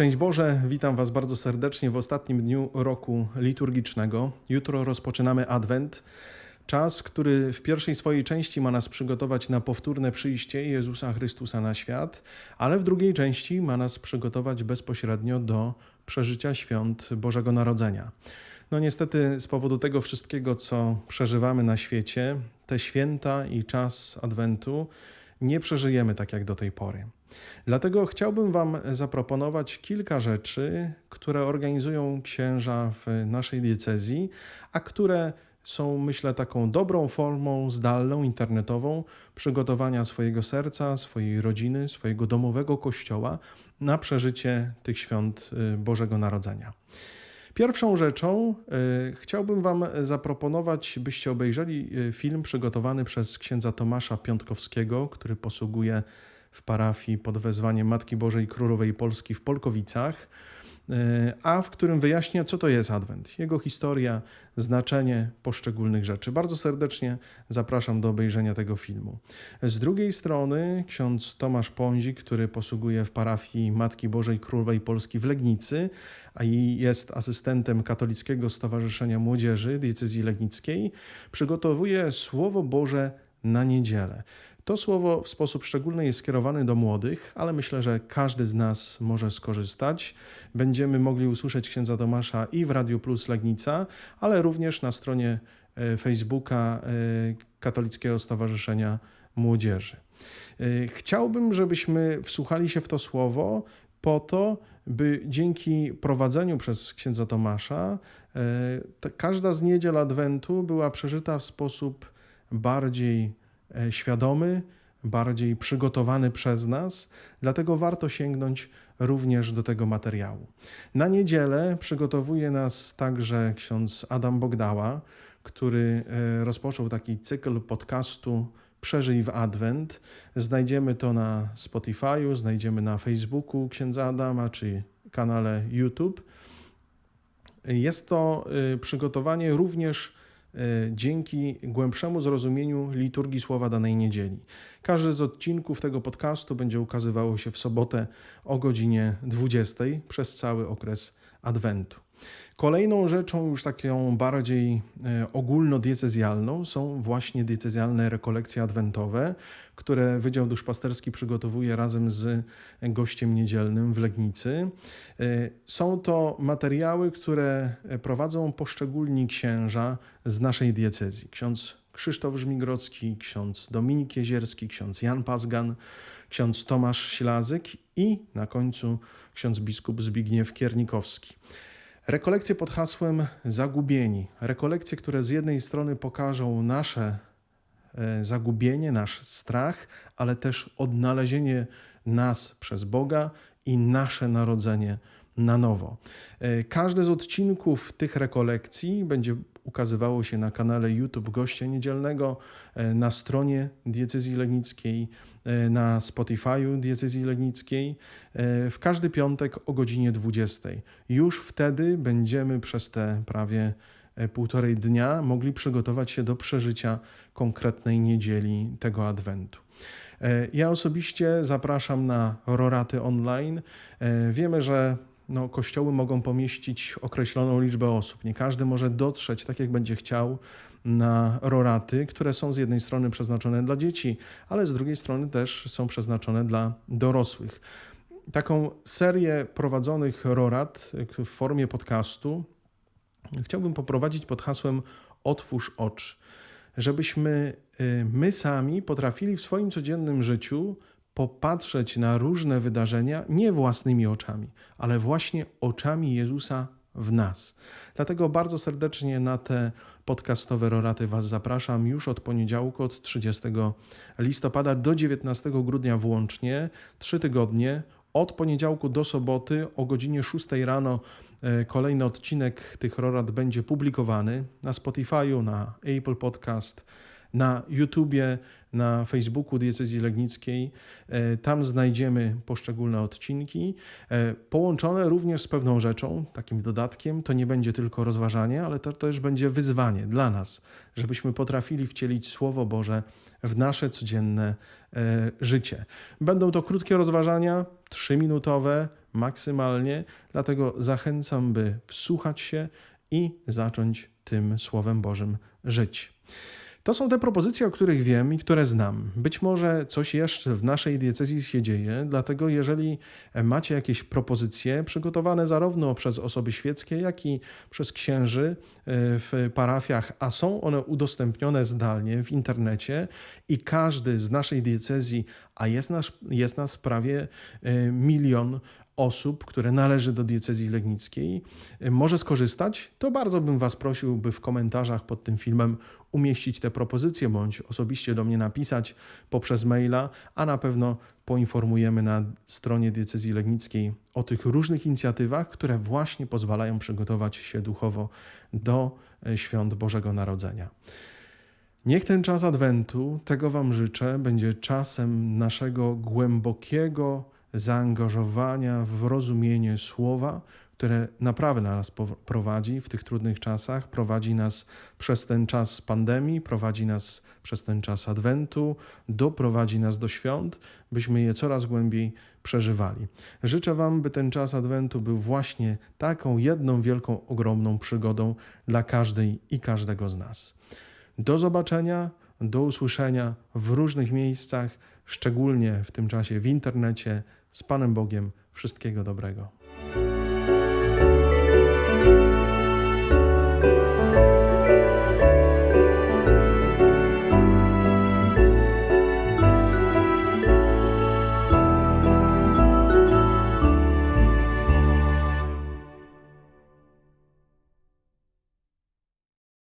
Szczęść Boże, witam Was bardzo serdecznie w ostatnim dniu roku liturgicznego. Jutro rozpoczynamy Adwent, czas, który w pierwszej swojej części ma nas przygotować na powtórne przyjście Jezusa Chrystusa na świat, ale w drugiej części ma nas przygotować bezpośrednio do przeżycia świąt Bożego Narodzenia. No niestety z powodu tego wszystkiego, co przeżywamy na świecie, te święta i czas Adwentu nie przeżyjemy tak jak do tej pory. Dlatego chciałbym Wam zaproponować kilka rzeczy, które organizują księża w naszej diecezji, a które są, myślę, taką dobrą formą zdalną, internetową przygotowania swojego serca, swojej rodziny, swojego domowego kościoła na przeżycie tych świąt y, Bożego Narodzenia. Pierwszą rzeczą y, chciałbym Wam zaproponować, byście obejrzeli y, film przygotowany przez księdza Tomasza Piątkowskiego, który posługuje w parafii pod wezwaniem Matki Bożej Królowej Polski w Polkowicach, e, a w którym wyjaśnia, co to jest Adwent, jego historia, znaczenie poszczególnych rzeczy. Bardzo serdecznie zapraszam do obejrzenia tego filmu. Z drugiej strony ksiądz Tomasz Pązik, który posługuje w parafii Matki Bożej Królowej Polski w Legnicy, a jest asystentem Katolickiego Stowarzyszenia Młodzieży Diecezji Legnickiej, przygotowuje Słowo Boże na niedzielę. To słowo w sposób szczególny jest skierowane do młodych, ale myślę, że każdy z nas może skorzystać. Będziemy mogli usłyszeć księdza Tomasza i w Radio Plus Legnica, ale również na stronie e, Facebooka e, Katolickiego Stowarzyszenia Młodzieży. E, chciałbym, żebyśmy wsłuchali się w to słowo po to, by dzięki prowadzeniu przez księdza Tomasza każda z niedziel Adwentu była przeżyta w sposób bardziej świadomy, bardziej przygotowany przez nas, dlatego warto sięgnąć również do tego materiału. Na niedzielę przygotowuje nas także ksiądz Adam Bogdała, który e, rozpoczął taki cykl podcastu Przeżyj w Adwent. Znajdziemy to na Spotify'u, znajdziemy na Facebooku księdza Adama czy kanale YouTube. Jest to e, przygotowanie również E, dzięki głębszemu zrozumieniu liturgii słowa danej niedzieli. Każdy z odcinków tego podcastu będzie ukazywało się w sobotę o godzinie 20 przez cały okres Adwentu. Kolejną rzeczą, już taką bardziej e, ogólnodiecezjalną, są właśnie diecezjalne rekolekcje adwentowe, które Wydział Duszpasterski przygotowuje razem z gościem niedzielnym w Legnicy. E, są to materiały, które prowadzą poszczególni księża z naszej diecezji. Ksiądz Krzysztof Żmigrodzki, ksiądz Dominik Jezierski, ksiądz Jan Pazgan, ksiądz Tomasz Ślazyk i na końcu ksiądz biskup Zbigniew Kiernikowski. Rekolekcje pod hasłem Zagubieni. Rekolekcje, które z jednej strony pokażą nasze e, zagubienie, nasz strach, ale też odnalezienie nas przez Boga i nasze narodzenie na nowo. E, każdy z odcinków tych rekolekcji będzie ukazywało się na kanale YouTube Gościa Niedzielnego, e, na stronie Diecezji Legnickiej, e, na Spotify'u Diecezji Legnickiej w każdy piątek o godzinie 20. Już wtedy będziemy przez te prawie półtorej dnia mogli przygotować się do przeżycia konkretnej niedzieli tego Adwentu. Ja osobiście zapraszam na Roraty Online. Wiemy, że no, kościoły mogą pomieścić określoną liczbę osób. Nie każdy może dotrzeć tak, jak będzie chciał, na roraty, które są z jednej strony przeznaczone dla dzieci, ale z drugiej strony też są przeznaczone dla dorosłych. Taką serię prowadzonych rorat w formie podcastu chciałbym poprowadzić pod hasłem Otwórz oczy, żebyśmy y, my sami potrafili w swoim codziennym życiu popatrzeć na różne wydarzenia nie własnymi oczami, ale właśnie oczami Jezusa w nas. Dlatego bardzo serdecznie na te podcastowe roraty Was zapraszam już od poniedziałku, od 30 listopada do 19 grudnia włącznie, trzy tygodnie. Od poniedziałku do soboty o godzinie 6 rano e, kolejny odcinek tych rorat będzie publikowany na Spotify'u, na Apple Podcast, na YouTubie, na Facebooku Diecezji Legnickiej. E, tam znajdziemy poszczególne odcinki, e, połączone również z pewną rzeczą, takim dodatkiem. To nie będzie tylko rozważanie, ale to też będzie wyzwanie dla nas, żebyśmy potrafili wcielić Słowo Boże w nasze codzienne e, życie. Będą to krótkie rozważania, trzyminutowe, maksymalnie, dlatego zachęcam, by wsłuchać się i zacząć tym Słowem Bożym żyć. To są te propozycje, o których wiem i które znam. Być może coś jeszcze w naszej diecezji się dzieje, dlatego jeżeli macie jakieś propozycje przygotowane zarówno przez osoby świeckie, jak i przez księży e, w parafiach, a są one udostępnione zdalnie w internecie i każdy z naszej diecezji, a jest nas, jest nas prawie e, milion osób, które należy do diecezji legnickiej, e, może skorzystać, to bardzo bym Was prosił, by w komentarzach pod tym filmem umieścić te propozycje, bądź osobiście do mnie napisać poprzez maila, a na pewno poinformujemy na stronie diecezji legnickiej o tych różnych inicjatywach, które właśnie pozwalają przygotować się duchowo do e, świąt Bożego Narodzenia. Niech ten czas Adwentu, tego Wam życzę, będzie czasem naszego głębokiego zaangażowania w rozumienie słowa, które naprawdę nas prowadzi w tych trudnych czasach, prowadzi nas przez ten czas pandemii, prowadzi nas przez ten czas Adwentu, doprowadzi nas do świąt, byśmy je coraz głębiej przeżywali. Życzę Wam, by ten czas Adwentu był właśnie taką jedną wielką, ogromną przygodą dla każdej i każdego z nas. Do zobaczenia, do usłyszenia w różnych miejscach, szczególnie w tym czasie w internecie. Z Panem Bogiem wszystkiego dobrego.